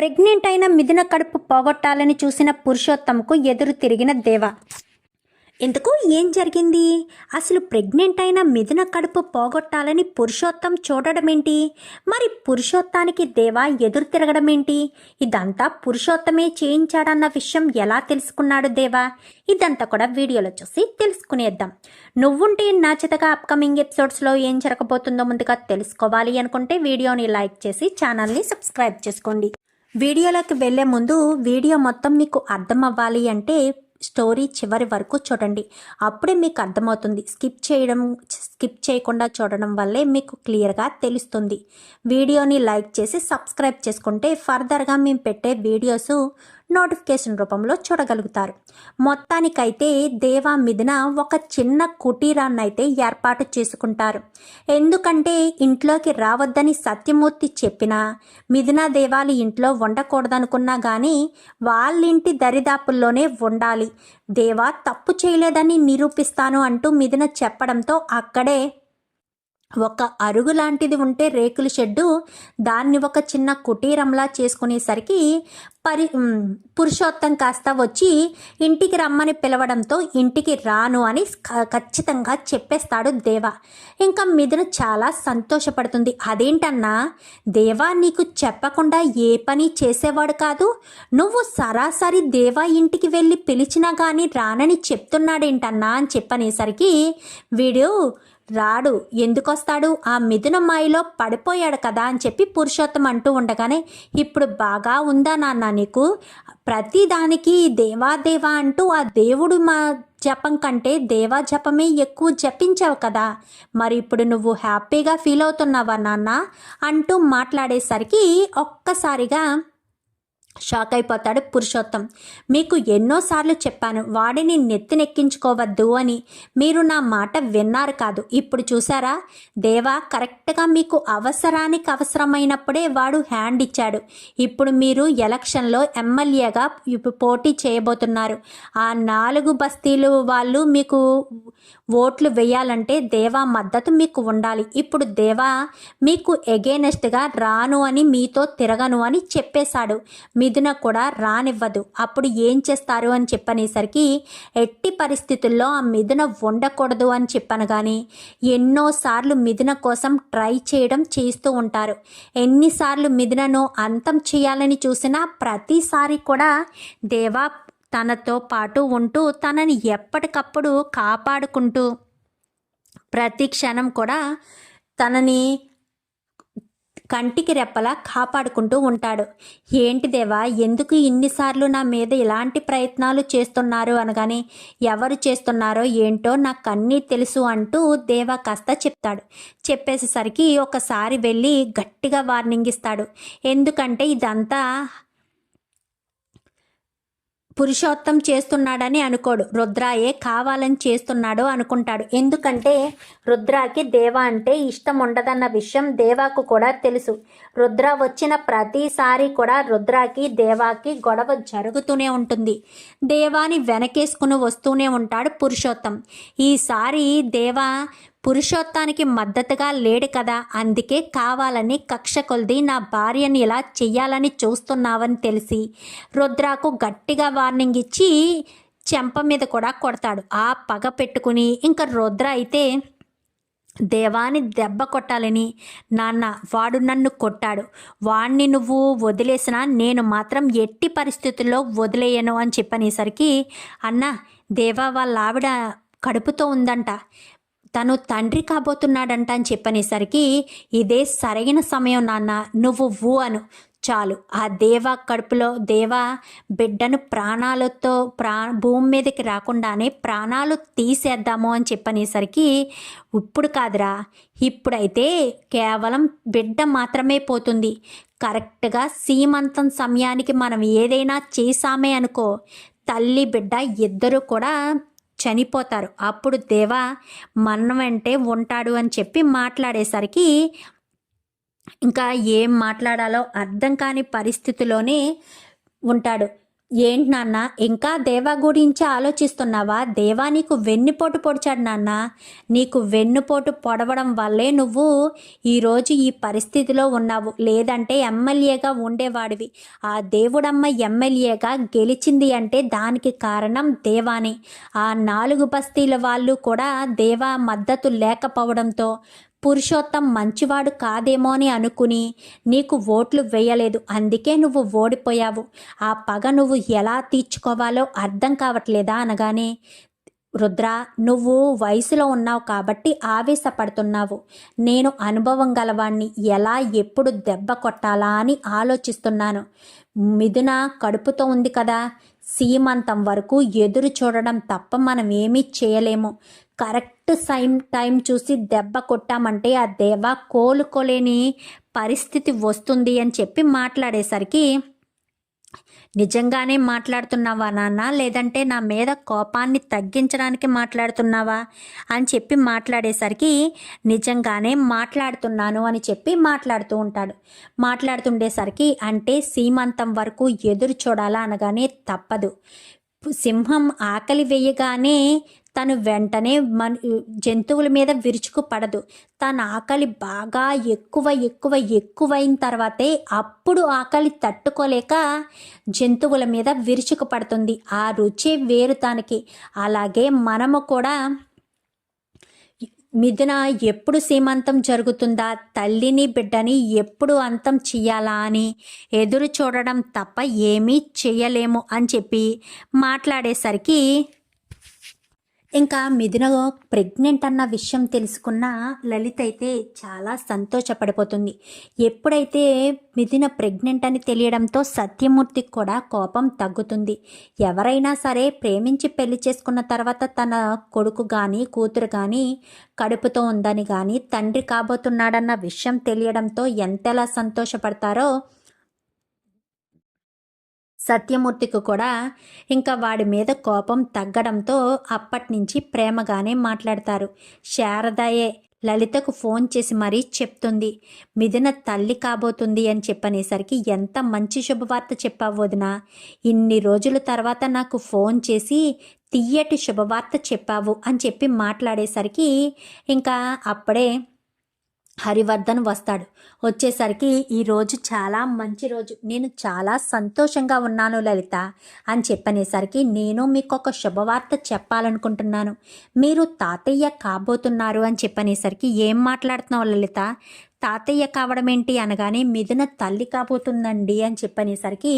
Pregnant అయిన మిథున కడుపు పోగొట్టాలని చూసిన పురుషోత్తంకు ఎదురు తిరిగిన దేవ. ఎందుకు? ఏం జరిగింది? అసలు ప్రెగ్నెంట్ అయిన మిథున కడుపు పోగొట్టాలని పురుషోత్తం చూడడం ఏంటి మరి పురుషోత్తానికి దేవా ఎదురు తిరగడం ఏంటి ఇదంతా పురుషోత్తమే చేయించాడన్న విషయం ఎలా తెలుసుకున్నాడు దేవా? ఇదంతా కూడా వీడియోలో చూసి తెలుసుకునేద్దాం. నువ్వుంటే నా చేతగా అప్కమింగ్ ఎపిసోడ్స్లో ఏం జరగబోతుందో ముందుగా తెలుసుకోవాలి అనుకుంటే వీడియోని లైక్ చేసి ఛానల్ని సబ్స్క్రైబ్ చేసుకోండి. వీడియోలోకి వెళ్ళే ముందు వీడియో మొత్తం మీకు అర్థం అవ్వాలి అంటే స్టోరీ చివరి వరకు చూడండి. అప్పుడే మీకు అర్థమవుతుంది. స్కిప్ చేయడం స్కిప్ చేయకుండా చూడడం వల్లే మీకు క్లియర్గా తెలుస్తుంది. వీడియోని లైక్ చేసి సబ్స్క్రైబ్ చేసుకుంటే ఫర్దర్గా మేము పెట్టే వీడియోస్ నోటిఫికేషన్ రూపంలో చూడగలుగుతారు. మొత్తానికైతే దేవా మిథున ఒక చిన్న కుటీరాన్ని అయితే ఏర్పాటు చేసుకుంటారు. ఎందుకంటే ఇంట్లోకి రావద్దని సత్యమూర్తి చెప్పినా మిథున దేవాలు ఇంట్లో ఉండకూడదనుకున్నా కానీ వాళ్ళింటి దరిదాపుల్లోనే ఉండాలి. దేవా తప్పు చేయలేదని నిరూపిస్తాను అంటూ మిథున చెప్పడంతో అక్కడే ఒక అరుగు లాంటిది ఉంటే రేకుల షెడ్డు దాన్ని ఒక చిన్న కుటీరంలా చేసుకునేసరికి పరి పురుషోత్తం కాస్త వచ్చి ఇంటికి రమ్మని పిలవడంతో ఇంటికి రాను అని ఖచ్చితంగా చెప్పేస్తాడు దేవా. ఇంకా మిథున చాలా సంతోషపడుతుంది. అదేంటన్నా దేవా నీకు చెప్పకుండా ఏ పని చేసేవాడు కాదు. నువ్వు సరాసరి దేవా ఇంటికి వెళ్ళి పిలిచినా కానీ రానని చెప్తున్నాడేంటన్నా అని చెప్పనేసరికి వీడు రాడు ఎందుకొస్తాడు? ఆ మిథునమ్మాయిలో పడిపోయాడు కదా అని చెప్పి పురుషోత్తం అంటూ ఉండగానే ఇప్పుడు బాగా ఉందా నాన్న నీకు? ప్రతిదానికి దేవాదేవా అంటూ ఆ దేవుడు మా జపం కంటే దేవా జపమే ఎక్కువ జపించావు కదా. మరి ఇప్పుడు నువ్వు హ్యాపీగా ఫీల్ అవుతున్నావా నాన్న? అంటూ మాట్లాడేసరికి ఒక్కసారిగా షాక్ అయిపోతాడు పురుషోత్తం. మీకు ఎన్నోసార్లు చెప్పాను వాడిని నెత్తినెక్కించుకోవద్దు అని. మీరు నా మాట విన్నారు కాదు. ఇప్పుడు చూసారా దేవా కరెక్ట్గా మీకు అవసరానికి అవసరమైనప్పుడే వాడు హ్యాండ్ ఇచ్చాడు. ఇప్పుడు మీరు ఎలక్షన్లో ఎమ్మెల్యేగా ఇప్పుడు పోటీ చేయబోతున్నారు. ఆ నాలుగు బస్తీలు వాళ్ళు మీకు ఓట్లు వేయాలంటే దేవా మద్దతు మీకు ఉండాలి. ఇప్పుడు దేవా మీకు ఎగేనెస్ట్గా రాను అని మీతో తిరగను అని చెప్పేశాడు. మీ మిథున కూడా రానివ్వదు. అప్పుడు ఏం చేస్తారు అని చెప్పనేసరికి ఎట్టి పరిస్థితుల్లో ఆ మిథున ఉండకూడదు అని చెప్పాను కానీ ఎన్నోసార్లు మిథున కోసం ట్రై చేయడం చేస్తూ ఉంటారు. ఎన్నిసార్లు మిథునను అంతం చేయాలని చూసినా ప్రతిసారి కూడా దేవా తనతో పాటు ఉంటూ తనని ఎప్పటికప్పుడు కాపాడుకుంటూ ప్రతి క్షణం కూడా తనని కంటికి రెప్పలా కాపాడుకుంటూ ఉంటాడు. ఏంటి దేవా ఎందుకు ఇన్నిసార్లు నా మీద ఇలాంటి ప్రయత్నాలు చేస్తున్నారు అనగానే ఎవరు చేస్తున్నారో ఏంటో నాకు అన్నీ తెలుసు అంటూ దేవా కాస్త చెప్తాడు. చెప్పేసేసరికి ఒకసారి వెళ్ళి గట్టిగా వార్నింగ్ ఇస్తాడు. ఎందుకంటే ఇదంతా పురుషోత్తం చేస్తున్నాడని అనుకోడు. రుద్రాయే కావాలని చేస్తున్నాడు అనుకుంటాడు. ఎందుకంటే రుద్రాకి దేవ అంటే ఇష్టం ఉండదన్న విషయం దేవాకు కూడా తెలుసు. రుద్ర వచ్చిన ప్రతిసారి కూడా రుద్రాకి దేవాకి గొడవ జరుగుతూనే ఉంటుంది. దేవాని వెనకేసుకుని వస్తూనే ఉంటాడు పురుషోత్తం. ఈసారి దేవా పురుషోత్తానికి మద్దతుగా లేడు కదా అందుకే కావాలని కక్ష కొలిది నా భార్యని ఇలా చెయ్యాలని చూస్తున్నావని తెలిసి రుద్రాకు గట్టిగా వార్నింగ్ ఇచ్చి చెంప మీద కూడా కొడతాడు. ఆ పగ పెట్టుకుని ఇంకా రుద్ర అయితే దేవాని దెబ్బ కొట్టాలని నాన్న వాడు నన్ను కొట్టాడు. వాణ్ణి నువ్వు వదిలేసినా నేను మాత్రం ఎట్టి పరిస్థితుల్లో వదిలేయను అని చెప్పనేసరికి అన్న దేవా వాళ్ళ ఆవిడ కడుపుతో ఉందంట. తను తండ్రి కాబోతున్నాడంట అని చెప్పనేసరికి ఇదే సరైన సమయం నాన్న నువ్వు ఊ అను. చాలు. ఆ దేవ కడుపులో దేవ బిడ్డను ప్రాణాలతో ప్రా భూమి మీదకి రాకుండానే ప్రాణాలు తీసేద్దాము అని చెప్పనేసరికి ఇప్పుడు కాదురా. ఇప్పుడైతే కేవలం బిడ్డ మాత్రమే పోతుంది. కరెక్ట్గా సీమంతం సమయానికి మనం ఏదైనా చేసామే అనుకో తల్లి బిడ్డ ఇద్దరు కూడా చనిపోతారు. అప్పుడు దేవా మన వెంటే ఉంటాడు అని చెప్పి మాట్లాడేసరికి ఇంకా ఏం మాట్లాడాలో అర్థం కాని పరిస్థితిలోనే ఉంటాడు. ఏంటి నాన్న ఇంకా దేవా గురించి ఆలోచిస్తున్నావా? దేవా నీకు వెన్నుపోటు పొడిచాడు నాన్న. నీకు వెన్నుపోటు పొడవడం వల్లే నువ్వు ఈరోజు ఈ పరిస్థితిలో ఉన్నావు. లేదంటే ఎమ్మెల్యేగా ఉండేవాడివి. ఆ దేవుడమ్మ ఎమ్మెల్యేగా గెలిచింది అంటే దానికి కారణం దేవానే. ఆ నాలుగు బస్తీల వాళ్ళు కూడా దేవా మద్దతు లేకపోవడంతో పురుషోత్తం మంచివాడు కాదేమో అని అనుకుని నీకు ఓట్లు వేయలేదు అందుకే నువ్వు ఓడిపోయావు. ఆ పగ నువ్వు ఎలా తీర్చుకోవాలో అర్థం కావట్లేదా అనగానే రుద్ర నువ్వు వయసులో ఉన్నావు కాబట్టి ఆవేశపడుతున్నావు. నేను అనుభవం గలవాణ్ణి ఎలా ఎప్పుడు దెబ్బ కొట్టాలా అని ఆలోచిస్తున్నాను. మిథున కడుపుతో ఉంది కదా సీమంతం వరకు ఎదురు చూడడం తప్ప మనం ఏమీ చేయలేము. కరెక్ట్ సైమ్ టైం చూసి దెబ్బ కొట్టామంటే ఆ దేవ కోలుకోలేని పరిస్థితి వస్తుంది అని చెప్పి మాట్లాడేసరికి నిజంగానే మాట్లాడుతున్నావా నాన్న? లేదంటే నా మీద కోపాన్ని తగ్గించడానికి మాట్లాడుతున్నావా? అని చెప్పి మాట్లాడేసరికి నిజంగానే మాట్లాడుతున్నాను అని చెప్పి మాట్లాడుతూ ఉంటాడు. మాట్లాడుతుండేసరికి అంటే సీమంతం వరకు ఎదురు చూడాలా అనగానే తప్పదు. సింహం ఆకలి వేయగానే తను వెంటనే మన జంతువుల మీద విరుచుకు పడదు తన ఆకలి బాగా ఎక్కువ ఎక్కువ ఎక్కువైన తర్వాతే అప్పుడు ఆకలి తట్టుకోలేక జంతువుల మీద విరుచుకు పడుతుంది ఆ రుచి వేరు తనకి. అలాగే మనము కూడా మిథున ఎప్పుడు సీమంతం జరుగుతుందా? తల్లిని బిడ్డని ఎప్పుడు అంతం చెయ్యాలా అని ఎదురు చూడడం తప్ప ఏమీ చెయ్యలేము అని చెప్పి మాట్లాడేసరికి ఇంకా మిథున ప్రెగ్నెంట్ అన్న విషయం తెలుసుకున్న లలిత అయితే చాలా సంతోషపడిపోతుంది. ఎప్పుడైతే మిథున ప్రెగ్నెంట్ అని తెలియడంతో సత్యమూర్తికి కూడా కోపం తగ్గుతుంది. ఎవరైనా సరే ప్రేమించి పెళ్ళి చేసుకున్న తర్వాత తన కొడుకు కానీ కూతురు కానీ కడుపుతో ఉందని కానీ తండ్రి కాబోతున్నాడన్న విషయం తెలియడంతో ఎంతలా సంతోషపడతారో సత్యమూర్తికి కూడా ఇంకా వాడి మీద కోపం తగ్గడంతో అప్పటినుంచి ప్రేమగానే మాట్లాడతారు. శారదాయే లలితకు ఫోన్ చేసి మరీ చెప్తుంది. మిథున తల్లి కాబోతుంది అని చెప్పనేసరికి ఎంత మంచి శుభవార్త చెప్పావు వదిన. ఇన్ని రోజుల తర్వాత నాకు ఫోన్ చేసి తీయటి శుభవార్త చెప్పావు అని చెప్పి మాట్లాడేసరికి ఇంకా అప్పుడే హరివర్ధన్ వస్తాడు. వచ్చేసరికి ఈరోజు చాలా మంచి రోజు. నేను చాలా సంతోషంగా ఉన్నాను లలిత అని చెప్పనేసరికి నేను మీకు ఒక శుభవార్త చెప్పాలనుకుంటున్నాను. మీరు తాతయ్య కాబోతున్నారు అని చెప్పనేసరికి ఏం మాట్లాడుతున్నావు లలిత? తాతయ్య కావడం ఏంటి అనగానే మిథున తల్లి కాబోతుందండి అని చెప్పనేసరికి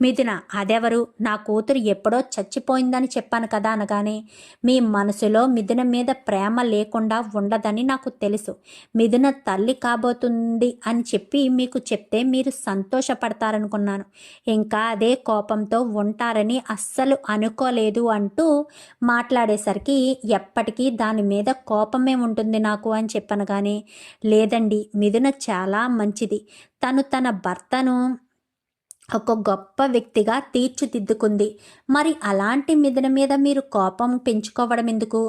మిథున అదెవరు? నా కూతురు ఎప్పుడో చచ్చిపోయిందని చెప్పాను కదా అనగానే మీ మనసులో మిథున మీద ప్రేమ లేకుండా ఉండదని నాకు తెలుసు. మిథున తల్లి కాబోతుంది అని చెప్పి మీకు చెప్తే మీరు సంతోషపడతారనుకున్నాను. ఇంకా అదే కోపంతో ఉంటారని అస్సలు అనుకోలేదు అంటూ మాట్లాడేసరికి ఎప్పటికీ దాని మీద కోపమే ఉంటుంది నాకు అని చెప్పాను కానీ లేదండి మిథున చాలా మంచిది. తను తన భర్తను ఒక గొప్ప వ్యక్తిగా తీర్చిదిద్దుకుంది. మరి అలాంటి మిథున మీద మీరు కోపం పెంచుకోవడం ఎందుకు?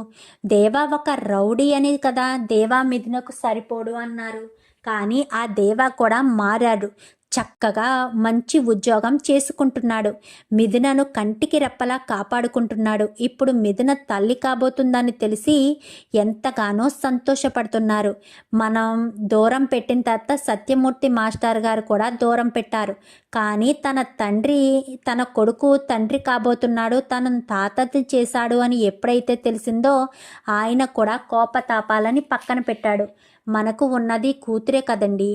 దేవా ఒక రౌడీ అనేది కదా దేవా మిథునకు సరిపోడు అన్నారు. కానీ ఆ దేవా కూడా మారాడు. చక్కగా మంచి ఉద్యోగం చేసుకుంటున్నాడు. మిథునను కంటికి రెప్పలా కాపాడుకుంటున్నాడు. ఇప్పుడు మిథున తల్లి కాబోతుందని తెలిసి ఎంతగానో సంతోషపడుతున్నారు. మనం దూరం పెట్టిన తర్వాత సత్యమూర్తి మాస్టర్ గారు కూడా దూరం పెట్టారు. కానీ తన తండ్రి తన కొడుకు తండ్రి కాబోతున్నాడు. తను తాతది చేశాడు అని ఎప్పుడైతే తెలిసిందో ఆయన కూడా కోపతాపాలని పక్కన పెట్టాడు. మనకు ఉన్నది కూతురే కదండి.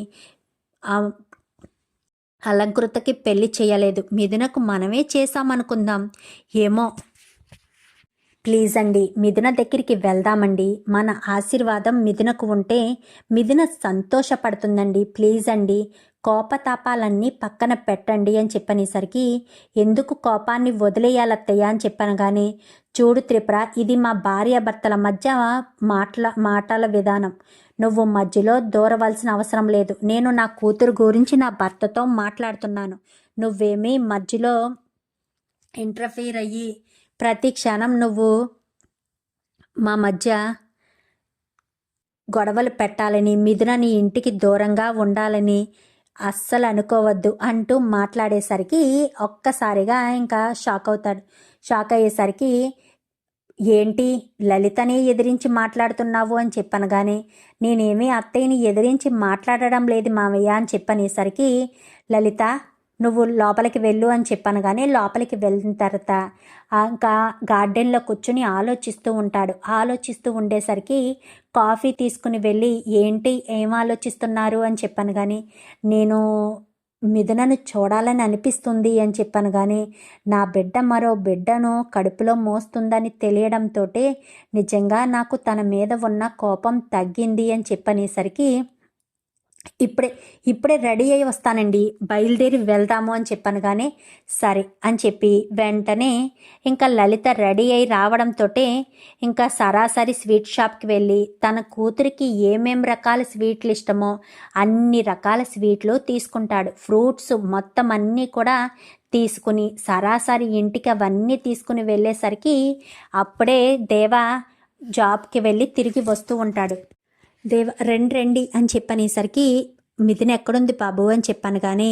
అలంకృతకి పెళ్ళి చేయలేదు. మిథునకు మనమే చేశామనుకుందాం. ఏమో. ప్లీజ్ అండి మిథున దగ్గరికి వెళ్దామండి. మన ఆశీర్వాదం మిథునకు ఉంటే మిథున సంతోషపడుతుందండి. ప్లీజ్ అండి కోపతాపాలన్నీ పక్కన పెట్టండి అని చెప్పనేసరికి ఎందుకు కోపాన్ని వదిలేయాలత్తయ్య అని చెప్పాను కానీ చూడు త్రిపుర ఇది మా భార్యాభర్తల మధ్య మాటల మాటల విధానం. నువ్వు మధ్యలో దూరవలసిన అవసరం లేదు. నేను నా కూతురు గురించి నా భర్తతో మాట్లాడుతున్నాను. నువ్వేమీ మధ్యలో ఇంటర్ఫీర్ అయ్యి ప్రతి క్షణం నువ్వు మా మధ్య గొడవలు పెట్టాలని మిథున నీ ఇంటికి దూరంగా ఉండాలని అస్సలు అనుకోవద్దు అంటూ మాట్లాడేసరికి ఒక్కసారిగా ఇంకా షాక్ అవుతాడు. షాక్ అయ్యేసరికి ఏంటి లలితని ఎదిరించి మాట్లాడుతున్నావు అని చెప్పనగానే నేనేమీ అత్తయ్యని ఎదిరించి మాట్లాడడం లేదు మామయ్య అని చెప్పనేసరికి లలిత నువ్వు లోపలికి వెళ్ళు అని చెప్పాను కానీ లోపలికి వెళ్ళిన తర్వాత ఇంకా గార్డెన్లో కూర్చుని ఆలోచిస్తూ ఉంటాడు. ఆలోచిస్తూ ఉండేసరికి కాఫీ తీసుకుని వెళ్ళి ఏంటి ఏం ఆలోచిస్తున్నారు అని చెప్పాను కానీ నేను మిథునను చూడాలని అనిపిస్తుంది అని చెప్పాను కానీ నా బిడ్డ మరో బిడ్డను కడుపులో మోస్తుందని తెలియడంతో నిజంగా నాకు తన మీద ఉన్న కోపం తగ్గింది అని చెప్పనేసరికి ఇప్పుడే ఇప్పుడే రెడీ అయ్యి వస్తానండి. బయలుదేరి వెళ్దాము అని చెప్పాను కానీ సరే అని చెప్పి వెంటనే ఇంకా లలిత రెడీ అయి రావడంతో ఇంకా సరాసరి స్వీట్ షాప్కి వెళ్ళి తన కూతురికి ఏమేం రకాల స్వీట్లు ఇష్టమో అన్ని రకాల స్వీట్లు తీసుకుంటాడు. ఫ్రూట్స్ మొత్తం అన్నీ కూడా తీసుకుని సరాసరి ఇంటికి అవన్నీ తీసుకుని వెళ్ళేసరికి అప్పుడే దేవా జాబ్కి వెళ్ళి తిరిగి వస్తూ ఉంటాడు. దేవ రండి రండి అని చెప్పనేసరికి మిథున ఎక్కడుంది బాబు అని చెప్పాను కానీ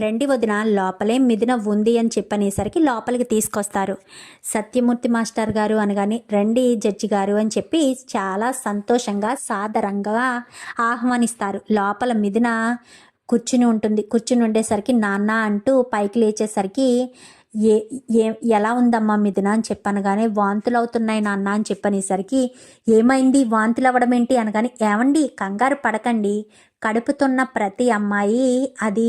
రెండి వదిన లోపలే మిథున ఉంది అని చెప్పనేసరికి లోపలికి తీసుకొస్తారు. సత్యమూర్తి మాస్టర్ గారు అనగానే రండి జడ్జి గారు అని చెప్పి చాలా సంతోషంగా సాదరంగా ఆహ్వానిస్తారు. లోపల మిథున కూర్చుని ఉంటుంది. కూర్చుని ఉండేసరికి నాన్న అంటూ పైకి లేచేసరికి ఏ ఏ ఎలా ఉందమ్మా మిథున అని చెప్పాను కానీ వాంతులు అవుతున్నాయి నాన్న అని చెప్పనేసరికి ఏమైంది? వాంతులు అవ్వడం ఏంటి అనగానే ఏమండి? కంగారు పడకండి. కడుపుతున్న ప్రతి అమ్మాయి అది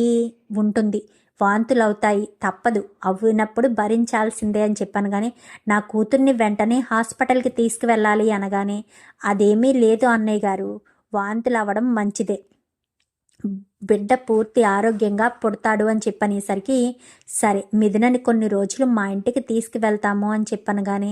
ఉంటుంది. వాంతులు అవుతాయి తప్పదు. అవ్వినప్పుడు భరించాల్సిందే అని చెప్పాను కానీ నా కూతుర్ని వెంటనే హాస్పిటల్కి తీసుకువెళ్ళాలి అనగానే అదేమీ లేదు అన్నయ్య గారు. వాంతులు అవ్వడం మంచిదే. బిడ్డ పూర్తి ఆరోగ్యంగా పుడతాడు అని చెప్పనేసరికి సరే మిథునని కొన్ని రోజులు మా ఇంటికి తీసుకువెళ్తాము అని చెప్పను కానీ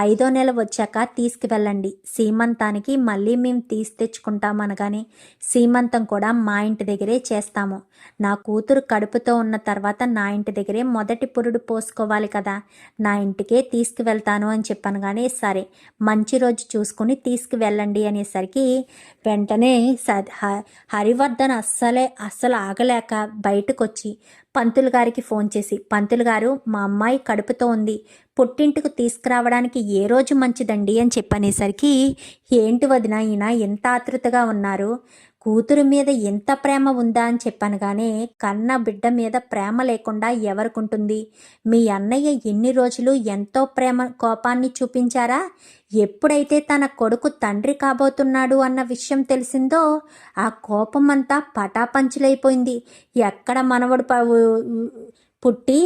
ఐదో నెల వచ్చాక తీసుకువెళ్ళండి. సీమంతానికి మళ్ళీ మేము తీసి తెచ్చుకుంటాం అనగానే సీమంతం కూడా మా ఇంటి దగ్గరే చేస్తాము. నా కూతురు కడుపుతో ఉన్న తర్వాత నా ఇంటి దగ్గరే మొదటి పురుడు పోసుకోవాలి కదా నా ఇంటికే తీసుకువెళ్తాను అని చెప్పాను కానీ సరే మంచి రోజు చూసుకుని తీసుకువెళ్ళండి అనేసరికి వెంటనే స హరివర్ధన్ అస్సలే అస్సలు ఆగలేక బయటకొచ్చి పంతులు గారికి ఫోన్ చేసి పంతులు గారు మా అమ్మాయి కడుపుతో ఉంది. పుట్టింటికి తీసుకురావడానికి ఏ రోజు మంచిదండి? అని చెప్పనేసరికి ఏంటి వదిన ఈయన ఎంత ఆతృతగా ఉన్నారు? కూతురు మీద ఎంత ప్రేమ ఉందా అని చెప్పాను కానీ కన్న బిడ్డ మీద ప్రేమ లేకుండా ఎవరికుంటుంది? మీ అన్నయ్య ఎన్ని రోజులు ఎంతో ప్రేమ కోపాన్ని చూపించారా? ఎప్పుడైతే తన కొడుకు తండ్రి కాబోతున్నాడు అన్న విషయం తెలిసిందో ఆ కోపం అంతా పటాపంచులైపోయింది. ఎక్కడ మనవడు పుట్టి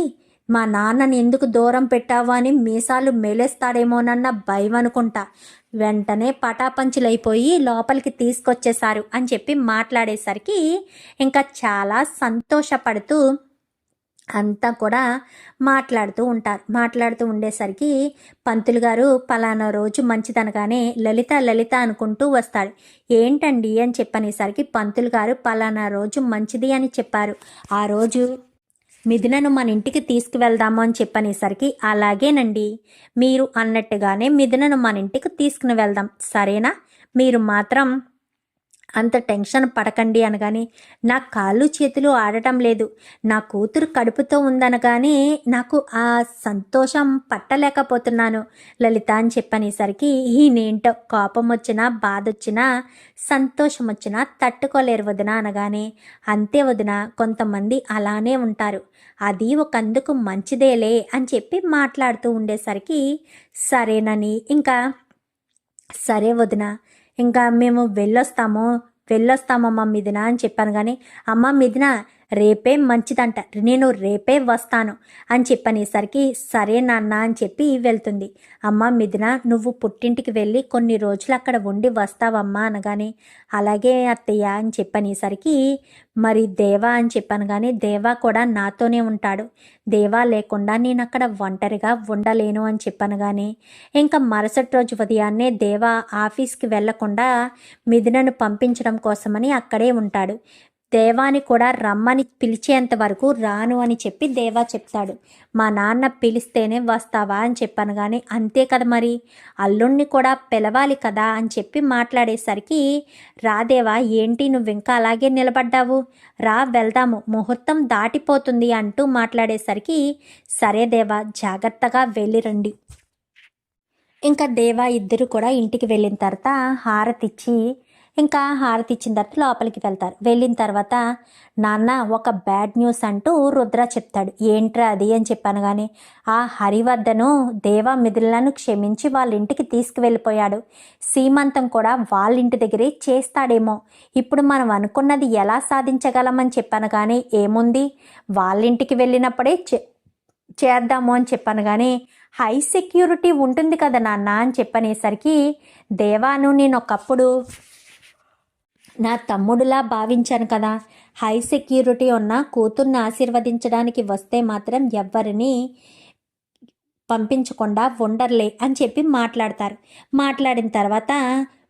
మా నాన్నని ఎందుకు దూరం పెట్టావా అని మీసాలు మేలేస్తాడేమోనన్న భయం అనుకుంటా. వెంటనే పటాపంచులైపోయి లోపలికి తీసుకొచ్చేశారు అని చెప్పి మాట్లాడేసరికి ఇంకా చాలా సంతోషపడుతూ అంతా కూడా మాట్లాడుతూ ఉంటారు. మాట్లాడుతూ ఉండేసరికి పంతులు గారు పలానా రోజు మంచిదనగానే లలిత లలిత అనుకుంటూ వస్తాడు. ఏంటండి? అని చెప్పనేసరికి పంతులు గారు పలానా రోజు మంచిది అని చెప్పారు. ఆ రోజు మిథునను మన ఇంటికి తీసుకువెళ్దాము అని చెప్పనేసరికి అలాగేనండి. మీరు అన్నట్టుగానే మిథునను మన ఇంటికి తీసుకుని వెళ్దాం. సరేనా? మీరు మాత్రం అంత టెన్షన్ పడకండి అనగానే నా కాళ్ళు చేతులు ఆడటం లేదు. నా కూతురు కడుపుతో ఉందనగానే నాకు ఆ సంతోషం పట్టలేకపోతున్నాను. లలిత అని చెప్పనేసరికి ఈయనేంటో కోపం వచ్చినా బాధ వచ్చినా సంతోషం వచ్చినా తట్టుకోలేరు వదిన అనగానే అంతే వదిన కొంతమంది అలానే ఉంటారు. అది ఒకందుకు మంచిదేలే అని చెప్పి మాట్లాడుతూ ఉండేసరికి సరేనని ఇంకా సరే వదిన ఇంకా మేము వెళ్ళొస్తాము వెళ్ళొస్తామమ్మ మిథున అని చెప్పాను. కానీ అమ్మ మిథున రేపే మంచిదంట. నేను రేపే వస్తాను అని చెప్పనేసరికి సరే నాన్న అని చెప్పి వెళ్తుంది. అమ్మ మిథున నువ్వు పుట్టింటికి వెళ్ళి కొన్ని రోజులు అక్కడ ఉండి వస్తావమ్మా అనగానే అలాగే అత్తయ్య అని చెప్పనేసరికి మరి దేవా అని చెప్పాను కానీ దేవా కూడా నాతోనే ఉంటాడు. దేవా లేకుండా నేను అక్కడ ఒంటరిగా ఉండలేను అని చెప్పాను కానీ ఇంకా మరుసటి రోజు ఉదయాన్నే దేవా ఆఫీస్కి వెళ్ళకుండా మిథునను పంపించడం కోసమని అక్కడే ఉంటాడు. దేవాని కూడా రమ్మని పిలిచేంత వరకు రాను అని చెప్పి దేవా చెప్తాడు. మా నాన్న పిలిస్తేనే వస్తావా అని చెప్పాను కానీ అంతే కదా మరి? అల్లుణ్ణి కూడా పిలవాలి కదా అని చెప్పి మాట్లాడేసరికి రాదేవా ఏంటి నువ్వు ఇంకా అలాగే నిలబడ్డావు? రా వెళ్దాము. ముహూర్తం దాటిపోతుంది అంటూ మాట్లాడేసరికి సరే దేవా జాగ్రత్తగా వెళ్ళిరండి. ఇంకా దేవా ఇద్దరు కూడా ఇంటికి వెళ్ళిన తర్వాత హారతిచ్చి ఇంకా హారతి ఇచ్చిన తర్వాత లోపలికి వెళ్తారు. వెళ్ళిన తర్వాత నాన్న ఒక బ్యాడ్ న్యూస్ అంటూ రుద్ర చెప్తాడు. ఏంట్రా అది? అని చెప్పాను కానీ ఆ హరివర్ధను దేవా మిథులను క్షమించి వాళ్ళ ఇంటికి తీసుకువెళ్ళిపోయాడు. సీమంతం కూడా వాళ్ళ ఇంటి దగ్గరే చేస్తాడేమో. ఇప్పుడు మనం అనుకున్నది ఎలా సాధించగలమని చెప్పాను కానీ ఏముంది? వాళ్ళ ఇంటికి వెళ్ళినప్పుడే చే చేద్దాము అని చెప్పాను కానీ హై సెక్యూరిటీ ఉంటుంది కదా నాన్న అని చెప్పనేసరికి దేవాను నేను ఒకప్పుడు నా తమ్ముడులా భావించాను కదా. హై సెక్యూరిటీ ఉన్న కూతుర్ని ఆశీర్వదించడానికి వస్తే మాత్రం ఎవ్వరిని పంపించకుండా ఉండర్లే అని చెప్పి మాట్లాడతారు. మాట్లాడిన తర్వాత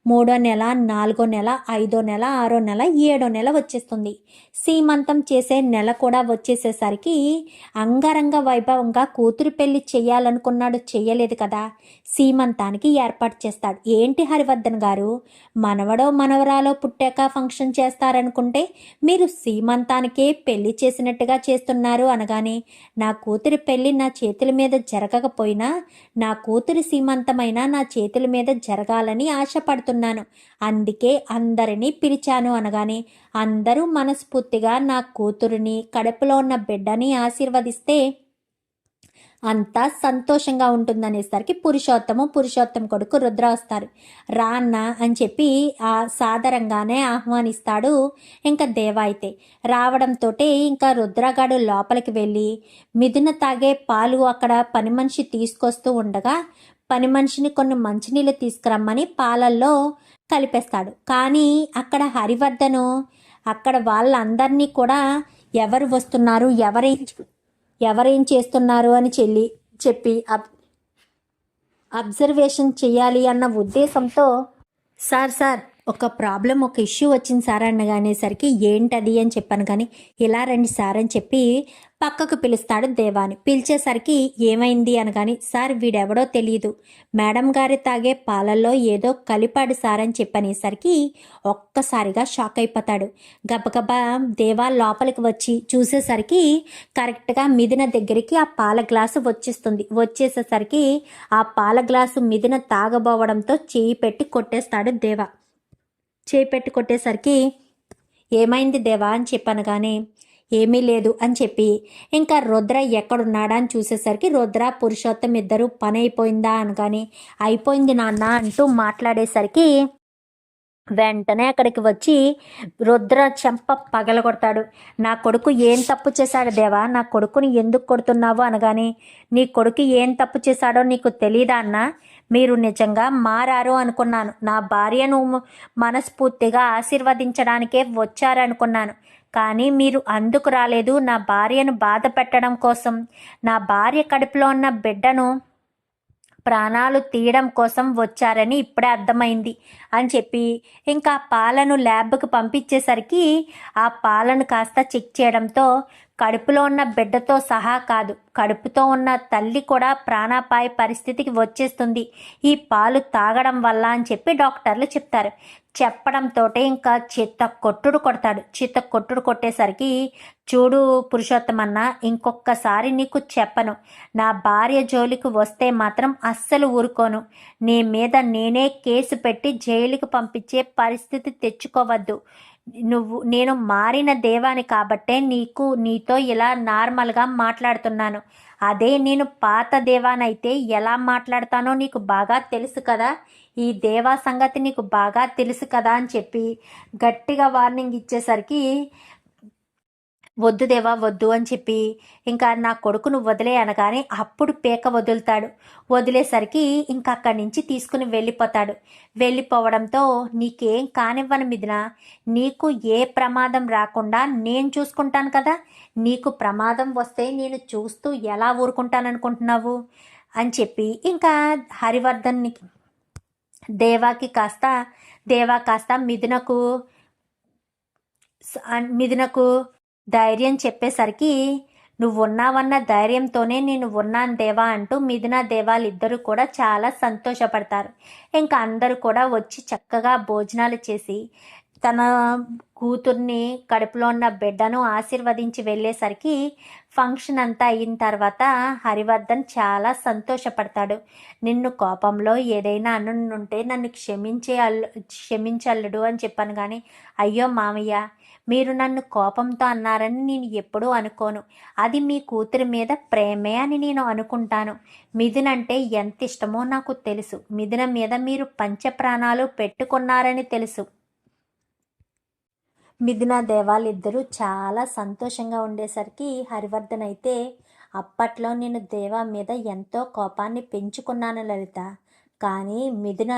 మూడో నెల నాలుగో నెల ఐదో నెల ఆరో నెల ఏడో నెల వచ్చేస్తుంది. సీమంతం చేసే నెల కూడా వచ్చేసేసరికి అంగరంగ వైభవంగా కూతురు పెళ్ళి చేయాలనుకున్నాడు చెయ్యలేదు కదా. సీమంతానికి ఏర్పాటు చేస్తాడు. ఏంటి హరివర్ధన్ గారు? మనవడో మనవరాలో పుట్టాక ఫంక్షన్ చేస్తారనుకుంటే మీరు సీమంతానికే పెళ్ళి చేసినట్టుగా చేస్తున్నారు అనగానే నా కూతురి పెళ్ళి నా చేతుల మీద జరగకపోయినా నా కూతురి సీమంతమైనా నా చేతుల మీద జరగాలని ఆశపడుతున్నాను. అందుకే అందరినీ పిలిచాను అనగానే అందరూ మనస్ఫూర్తిగా నా కూతురిని కడుపులో ఉన్న బిడ్డని ఆశీర్వదిస్తే అంతా సంతోషంగా ఉంటుందనేసరికి పురుషోత్తము పురుషోత్తం కొడుకు రుద్ర వస్తారు. రా అన్న అని చెప్పి ఆ సాదరంగానే ఆహ్వానిస్తాడు ఇంకా దేవా అయితే. రావడంతో ఇంకా రుద్రగాడు లోపలికి వెళ్ళి మిథున తాగే పాలు అక్కడ పని మనిషి తీసుకొస్తూ ఉండగా పని మనిషిని కొన్ని మంచినీళ్ళు తీసుకురమ్మని పాలల్లో కలిపేస్తాడు. కానీ అక్కడ హరివర్ధను అక్కడ వాళ్ళందరినీ కూడా ఎవరు వస్తున్నారు ఎవరేం ఎవరేం చేస్తున్నారు అని చెల్లి చెప్పి అబ్ అబ్జర్వేషన్ చేయాలి అన్న ఉద్దేశంతో సార్ సార్ ఒక ప్రాబ్లం ఒక ఇష్యూ వచ్చింది సార్ అనగానేసరికి ఏంటది? అని చెప్పాను. కానీ ఇలా రండి సార్ అని చెప్పి పక్కకు పిలుస్తాడు దేవాని. పిలిచేసరికి ఏమైంది అనగాని సార్ వీడెవడో తెలియదు మేడం గారి తాగే పాలల్లో ఏదో కలిపాడు సార్ అని చెప్పనేసరికి ఒక్కసారిగా షాక్ అయిపోతాడు. గబగబా దేవా లోపలికి వచ్చి చూసేసరికి కరెక్ట్గా మిదిన దగ్గరికి ఆ పాల గ్లాసు వచ్చేస్తుంది. వచ్చేసేసరికి ఆ పాల గ్లాసు మిదిన తాగబోవడంతో చేయి పెట్టి కొట్టేస్తాడు దేవా. చేయి పెట్టి కొట్టేసరికి ఏమైంది దేవా అని చెప్పనగానే ఏమీ లేదు అని చెప్పి. ఇంకా రుద్ర ఎక్కడున్నాడా అని చూసేసరికి రుద్ర పురుషోత్తం ఇద్దరు పని అయిపోయిందా అనగాని అయిపోయింది నాన్న అంటూ మాట్లాడేసరికి వెంటనే అక్కడికి వచ్చి రుద్ర చెంప పగలగొడతాడు. నా కొడుకు ఏం తప్పు చేశాడు దేవా? నా కొడుకుని ఎందుకు కొడుతున్నావు అనగాని నీ కొడుకు ఏం తప్పు చేశాడో నీకు తెలీదా అన్న? మీరు నిజంగా మారారు అనుకున్నాను. నా భార్యను మనస్ఫూర్తిగా ఆశీర్వదించడానికే వచ్చారనుకున్నాను. కానీ మీరు అందుకు రాలేదు. నా భార్యను బాధ పెట్టడం కోసం నా భార్య కడుపులో ఉన్న బిడ్డను ప్రాణాలు తీయడం కోసం వచ్చారని ఇప్పుడే అర్థమైంది అని చెప్పి ఇంకా పాలను ల్యాబ్కి పంపించేసరికి ఆ పాలను కాస్త చెక్ చేయడంతో కడుపులో ఉన్న బిడ్డతో సహా కాదు కడుపుతో ఉన్న తల్లి కూడా ప్రాణాపాయ పరిస్థితికి వచ్చేస్తుంది. ఈ పాలు తాగడం వల్ల అని చెప్పి డాక్టర్లు చెప్తారు. చెప్పడంతో ఇంకా చిత్త కొట్టుడు కొడతాడు. చిత్త కొట్టుడు కొట్టేసరికి చూడు పురుషోత్తమన్న ఇంకొకసారి నీకు చెప్పను. నా భార్య జోలికి వస్తే మాత్రం అస్సలు ఊరుకోను. నీ మీద నేనే కేసు పెట్టి జైలుకి పంపించే పరిస్థితి తెచ్చుకోవద్దు. నువ్వు నేను మారిన దేవాని కాబట్టే నీకు నీతో ఇలా నార్మల్గా మాట్లాడుతున్నాను. అదే నేను పాత దేవానైతే ఎలా మాట్లాడతానో నీకు బాగా తెలుసు కదా. ఈ దేవా సంగతి నీకు బాగా తెలుసు కదా అని చెప్పి గట్టిగా వార్నింగ్ ఇచ్చేసరికి వద్దు దేవా వద్దు అని చెప్పి ఇంకా నా కొడుకును వదిలే అనగానే అప్పుడు పేక వదులుతాడు. వదిలేసరికి ఇంకా అక్కడి నుంచి తీసుకుని వెళ్ళిపోతాడు. వెళ్ళిపోవడంతో నీకేం కానివ్వను మిదిన నీకు ఏ ప్రమాదం రాకుండా నేను చూసుకుంటాను కదా. నీకు ప్రమాదం వస్తే నేను చూస్తూ ఎలా ఊరుకుంటాననుకుంటున్నావు? అని చెప్పి ఇంకా హరివర్ధన్కి దేవాకి కాస్త దేవా కాస్త మిథునకు అన్- మిథునకు ధైర్యం చెప్పేసరికి నువ్వు ఉన్నావన్న ధైర్యంతోనే నేను ఉన్నాను దేవా అంటూ మిథున దేవాలు ఇద్దరు కూడా చాలా సంతోషపడతారు. ఇంకా అందరూ కూడా వచ్చి చక్కగా భోజనాలు చేసి తన కూతుర్ని కడుపులో ఉన్న బిడ్డను ఆశీర్వదించి వెళ్ళేసరికి ఫంక్షన్ అంతా అయిన తర్వాత హరివర్ధన్ చాలా సంతోషపడతాడు. నిన్ను కోపంలో ఏదైనా అనుంటే నన్ను క్షమించే అల్లు క్షమించల్లుడు అని చెప్పాను కానీ అయ్యో మామయ్య మీరు నన్ను కోపంతో అన్నారని నేను ఎప్పుడూ అనుకోను. అది మీ కూతురి మీద ప్రేమే అని నేను అనుకుంటాను. మిథున్ అంటే ఎంత ఇష్టమో నాకు తెలుసు. మిథున మీద మీరు పంచప్రాణాలు పెట్టుకున్నారని తెలుసు. మిథున దేవాలిద్దరూ చాలా సంతోషంగా ఉండేసరికి హరివర్ధన్ అయితే అప్పట్లో నేను దేవా మీద ఎంతో కోపాన్ని పెంచుకున్నాను లలిత. కానీ మిథున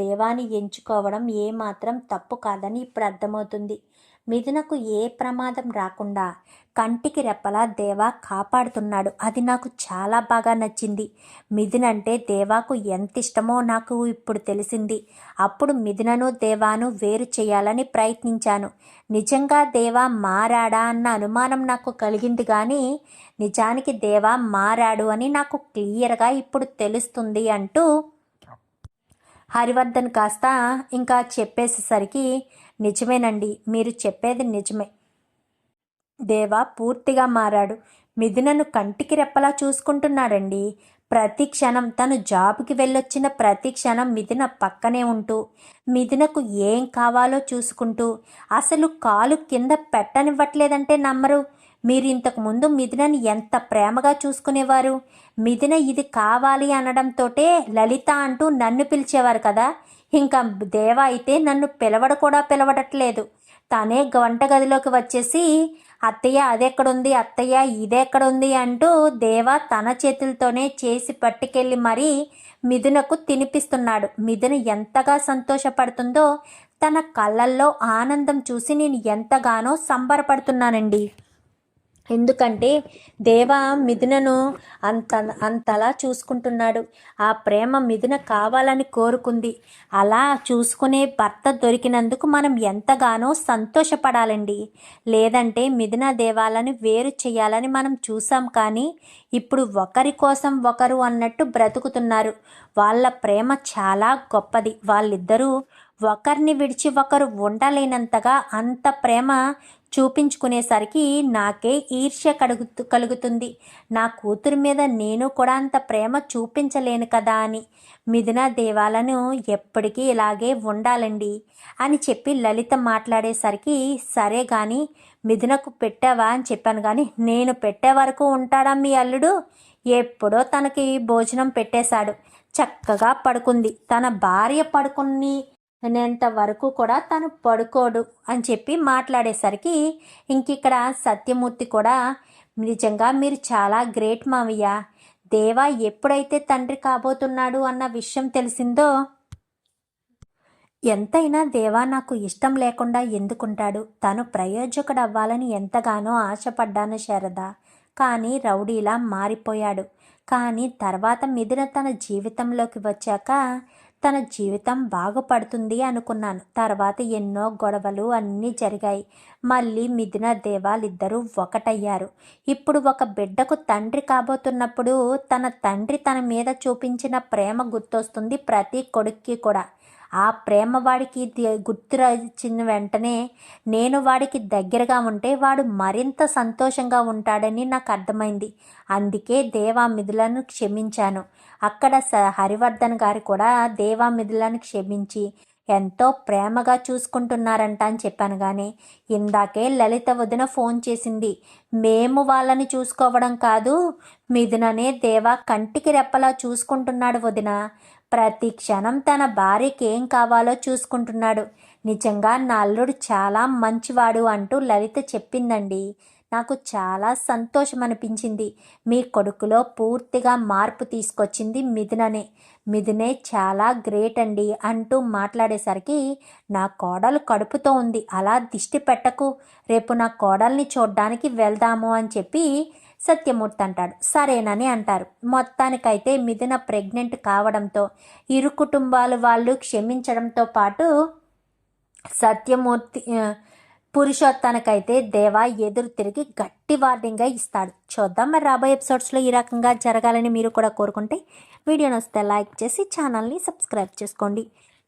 దేవాని ఎంచుకోవడం ఏమాత్రం తప్పు కాదని ఇప్పుడు అర్థమవుతుంది. మిథునకు ఏ ప్రమాదం రాకుండా కంటికి రెప్పలా దేవా కాపాడుతున్నాడు. అది నాకు చాలా బాగా నచ్చింది. మిథున్ అంటే దేవాకు ఎంత ఇష్టమో నాకు ఇప్పుడు తెలిసింది. అప్పుడు మిథునను దేవాను వేరు చేయాలని ప్రయత్నించాను. నిజంగా దేవా మారాడా అన్న అనుమానం నాకు కలిగింది కానీ నిజానికి దేవా మారాడు అని నాకు క్లియర్గా ఇప్పుడు తెలుస్తుంది అంటూ హరివర్ధన్ కాస్త ఇంకా చెప్పేసేసరికి నిజమేనండి మీరు చెప్పేది నిజమే. దేవా పూర్తిగా మారాడు. మిథునను కంటికి రెప్పలా చూసుకుంటున్నాడండి. ప్రతి క్షణం తను జాబ్కి వెళ్ళొచ్చిన ప్రతి క్షణం మిథున పక్కనే ఉంటూ మిథునకు ఏం కావాలో చూసుకుంటూ అసలు కాలు కింద పెట్టనివ్వట్లేదంటే నమ్మరు. మీరు ఇంతకు ముందు మిథునని ఎంత ప్రేమగా చూసుకునేవారు? మిథున ఇది కావాలి అనడంతోటే లలిత అంటూ నన్ను పిలిచేవారు కదా. ఇంకా దేవ అయితే నన్ను పిలవడ కూడా పిలవడట్లేదు. తనే వంటగదిలోకి వచ్చేసి అత్తయ్య అదెక్కడుంది? అత్తయ్య ఇదెక్కడుంది? అంటూ దేవ తన చేతులతోనే చేసి పట్టుకెళ్ళి మరీ మిథునకు తినిపిస్తున్నాడు. మిథున ఎంతగా సంతోషపడుతుందో తన కళ్ళల్లో ఆనందం చూసి నేను ఎంతగానో సంబరపడుతున్నానండి. ఎందుకంటే దేవ మిథునను అంత అంతలా చూసుకుంటున్నాడు. ఆ ప్రేమ మిథున కావాలని కోరుకుంది. అలా చూసుకునే భర్త దొరికినందుకు మనం ఎంతగానో సంతోషపడాలండి. లేదంటే మిథున దేవాలను వేరు చేయాలని మనం చూసాం కానీ ఇప్పుడు ఒకరి కోసం ఒకరు అన్నట్టు బ్రతుకుతున్నారు. వాళ్ళ ప్రేమ చాలా గొప్పది. వాళ్ళిద్దరూ ఒకరిని విడిచి ఒకరు ఉండలేనంతగా అంత ప్రేమ చూపించుకునేసరికి నాకే ఈర్ష్య కలుగుతు కలుగుతుంది. నా కూతురు మీద నేను కూడా అంత ప్రేమ చూపించలేను కదా అని. మిథున దేవాలను ఎప్పటికీ ఇలాగే ఉండాలండి అని చెప్పి లలిత మాట్లాడేసరికి సరే కానీ మిథునకు పెట్టావా అని చెప్పాను కానీ నేను పెట్టే వరకు ఉంటాడా మీ అల్లుడు? ఎప్పుడో తనకి భోజనం పెట్టేశాడు. చక్కగా పడుకుంది. తన భార్య పడుకుని అనేంత వరకు కూడా తను పడుకోడు అని చెప్పి మాట్లాడేసరికి ఇంకిక్కడ సత్యమూర్తి కూడా నిజంగా మీరు చాలా గ్రేట్ మావయ్య. దేవా ఎప్పుడైతే తండ్రి కాబోతున్నాడు అన్న విషయం తెలిసిందో ఎంతైనా దేవా నాకు ఇష్టం లేకుండా ఎందుకుంటాడు. తను ప్రయోజకుడు అవ్వాలని ఎంతగానో ఆశపడ్డాను శారద. కానీ రౌడీలా మారిపోయాడు. కానీ తర్వాత మిథున తన జీవితంలోకి వచ్చాక తన జీవితం బాగుపడుతుంది అనుకున్నాను. తర్వాత ఎన్నో గొడవలు అన్నీ జరిగాయి. మళ్ళీ మిథున దేవాలిద్దరూ ఒకటయ్యారు. ఇప్పుడు ఒక బిడ్డకు తండ్రి కాబోతున్నప్పుడు తన తండ్రి తన మీద చూపించిన ప్రేమ గుర్తొస్తుంది ప్రతి కొడుక్కి కూడా. ఆ ప్రేమ వాడికి గుర్తురచిన గుర్తు వెంటనే నేను వాడికి దగ్గరగా ఉంటే వాడు మరింత సంతోషంగా ఉంటాడని నాకు అర్థమైంది. అందుకే దేవామిధులను క్షమించాను. అక్కడ స హరివర్ధన్ గారు కూడా దేవామిధులను క్షమించి ఎంతో ప్రేమగా చూసుకుంటున్నారంట అని చెప్పాను కానీ ఇందాకే లలిత వదిన ఫోన్ చేసింది. మేము వాళ్ళని చూసుకోవడం కాదు మిథుననే దేవా కంటికి రెప్పలా చూసుకుంటున్నాడు వదిన. ప్రతి క్షణం తన భార్యకి ఏం కావాలో చూసుకుంటున్నాడు. నిజంగా నా అల్లుడు చాలా మంచివాడు అంటూ లలిత చెప్పిందండి. నాకు చాలా సంతోషం అనిపించింది మీ కొడుకులో పూర్తిగా మార్పు తీసుకొచ్చింది మిథుననే. మిథునే చాలా గ్రేట్ అండి అంటూ మాట్లాడేసరికి నా కోడలు కడుపుతో ఉంది. అలా దిష్టి పెట్టకు. రేపు నా కోడల్ని చూడ్డానికి వెళ్దాము అని చెప్పి సత్యమూర్తి అంటాడు సరేనని అంటారు. మొత్తానికైతే మిథున ప్రెగ్నెంట్ కావడంతో ఇరు కుటుంబాలు వాళ్ళు క్షమించడంతో పాటు సత్యమూర్తి పురుషోత్తానికైతే పురుషోత్తనకైతే దేవా ఎదురు తిరిగి గట్టి వార్నింగ్గా ఇస్తాడు. చూద్దాం మరి రాబోయే ఎపిసోడ్స్లో ఈ రకంగా జరగాలని మీరు కూడా కోరుకుంటే వీడియోని వస్తే లైక్ చేసి ఛానల్ని సబ్స్క్రైబ్ చేసుకోండి.